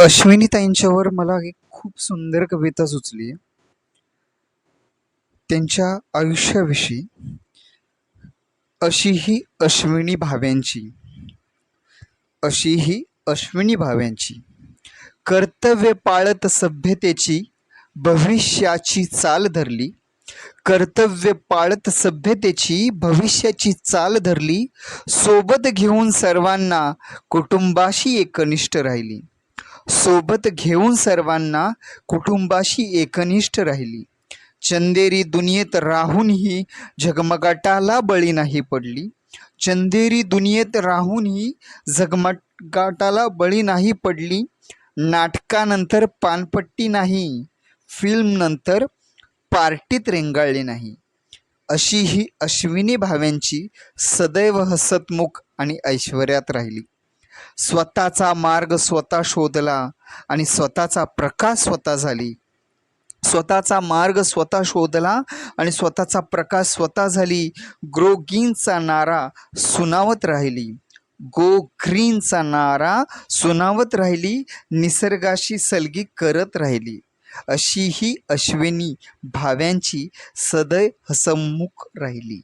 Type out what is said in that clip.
अश्विनीताईंच्यावर मला एक खूप सुंदर कविता सुचली. त्यांच्या आयुष्याविषयी. अशी ही अश्विनी भाव्यांची. अशी ही अश्विनी भाव्यांची. कर्तव्य पाळत सभ्यतेची भविष्याची चाल धरली. कर्तव्य पाळत सभ्यतेची भविष्याची चाल धरली. सोबत घेऊन सर्वांना कुटुंबाशी एकनिष्ठ राहिली. सोबत घेऊन सर्वांना कुटुंबाशी एकनिष्ठ राहिली. चंदेरी दुनियेत राहूनही झगमगाटाला बळी नाही पडली. चंदेरी दुनियेत राहूनही झगमगाटाला बळी नाही पडली. नाटकानंतर पानपट्टी नाही फिल्मनंतर पार्टीत रेंगाळली नाही. अशी ही अश्विनी भाव्यांची सदैव हसतमुख आणि ऐश्वर्यात राहिली. स्वतःचा मार्ग स्वतः शोधला आणि स्वतःचा प्रकाश स्वतः झाली. स्वतःचा मार्ग स्वतः शोधला आणि स्वतःचा प्रकाश स्वतः झाली. ग्रो नारा सुनावत राहिली. गो ग्रीनचा नारा सुनावत राहिली. निसर्गाशी सलगी करत राहिली. अशी ही अश्विनी भाव्यांची सदैव हसमुख राहिली.